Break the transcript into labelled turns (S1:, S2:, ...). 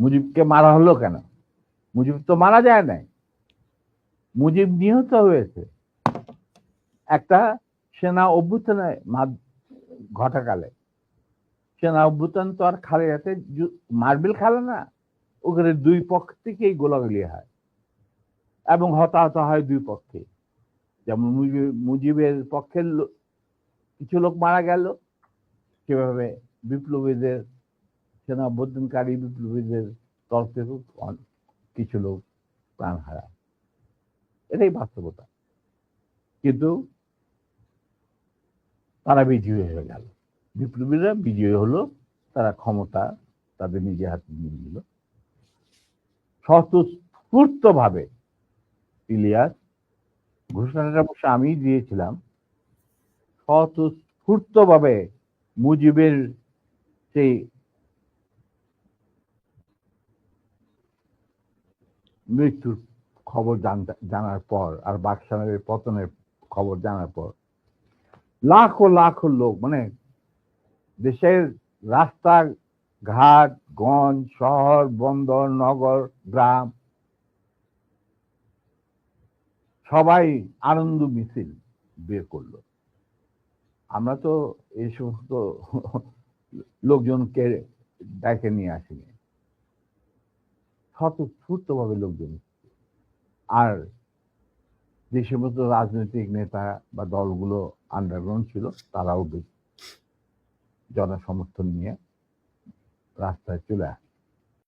S1: মুজিবকে মারা হলো কেন? মুজিব তো মারা যায় নাই। মুজিব নিহত হয়েছে। একটা সেনা অভ্যুত্থানে ঘটাকালে। সেনা অভ্যুত্থান তো আর খালে যাতে মার্বেল খেলে না। ওখানে দুই পক্ষ থেকেই গোলাগুলি হয়। এবং হতাহত হয় দুই পক্ষে। যেমন মুজিব- মুজিবের পক্ষের কিছু লোক মারা গেল। সেভাবে বিপ্লবীদের সেনা অভ্যুত্থানকারী বিপ্লবীদের তরফ থেকে অন- কিছু লোক প্রাণ হারায়। এটাই বাস্তবতা। কিন্তু তারা বিজয়ী হয়ে গেল। বিপ্লবীরা বিজয়ী হলো, তারা ক্ষমতা তাদের নিজে হাতে নিয়ে নিল। স্বতঃস্ফূর্ত ভাবে ইলিয়াস ঘোষণাটা অবশ্য আমি দিয়েছিলাম স্বতঃস্ফূর্ত ভাবে মুজিবের সেই মৃত্যুর খবর জানার পর আর বাকশালের পতনের খবর জানার পর লাখো লাখো লোক মানে দেশের রাস্তা ঘাট গঞ্জ, শহর, বন্দর, নগর, গ্রাম, সবাই আনন্দ মিছিল বের করল। আমরা তো এই সমস্ত লোকজনকে ডেকে নিয়ে আসিনি। স্বতঃস্ফূর্ত ভাবে লোকজন। আর যে সমস্ত রাজনৈতিক নেতা বা দলগুলো আন্ডারগ্রাউন্ড ছিল, তারাও জনসমর্থন নিয়ে রাস্তায় চলে আসে